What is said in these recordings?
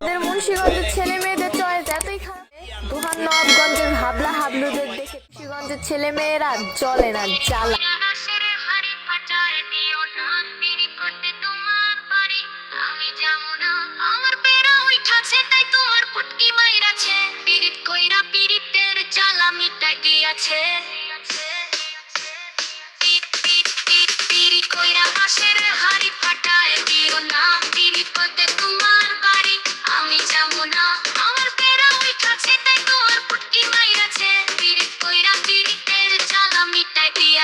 আমাদের মুন্সিগঞ্জের ছেলে মেয়েদের চয়েস এতই খারাপ। দুহান হাবলা হাবলুদের দেখে মুন্সিগঞ্জের ছেলে মেয়েরা জ্বালা। না করতে তোমার পুটকি মাইরাছে। পিরিত জ্বালা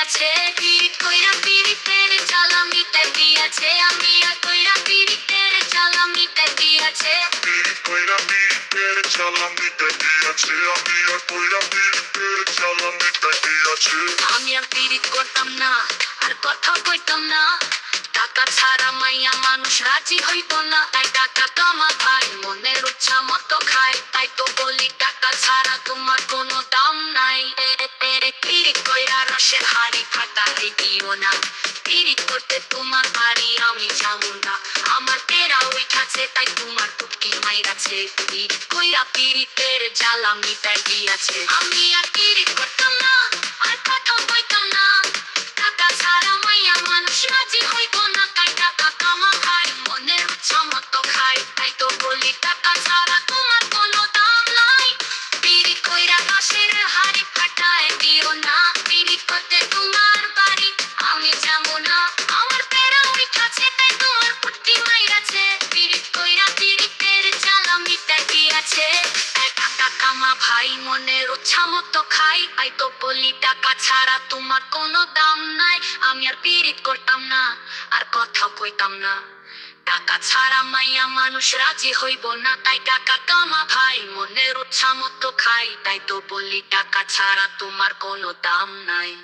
দিয়াছে পিরিত কইরা জ্বালা দিয়াছে। আমি আর কইরা জ্বালা দিয়াছে। Pirit কইরা দিয়াছে। আমি আর কইরা দিয়াছে। আমি আর পিরিত করতাম না আর কথা কইতাম না। টাকা ছাড়া মাইয়া মানুষ রাজি হইতো না। তাই টাকা কামা ভাই মনের উচ্ছা মতো খায়। তাই তো বলি টাকা ছাড়া তোমার কোনো পিরিত কইরা রসে হাড়ি ফাটা দিও না। পিরিত করতে তোমার বাড়ি আমি যাব না। আমার পেরা উঠাছে তাই তোমার টুকি মাইরাছে। পিরিত কইরা পিরিতের জ্বালা মিটাই দিয়াছে আমি আর পিরিত করতাম না। কামা ভাই, মনের উচ্ছা মতো খাই। আই তো বলি, টাকা ছাড়া তোমার কোনো দাম নাই। আমি আর পিরিত করতাম না, আর কথা কইতাম না। টাকা ছাড়া মাইয়া মানুষ রাজি হইব না। তাই টাকা কামা ভাই, মনের উচ্ছা মতো খাই। তাই তো বলি, টাকা ছাড়া তোমার কোনো দাম নাই।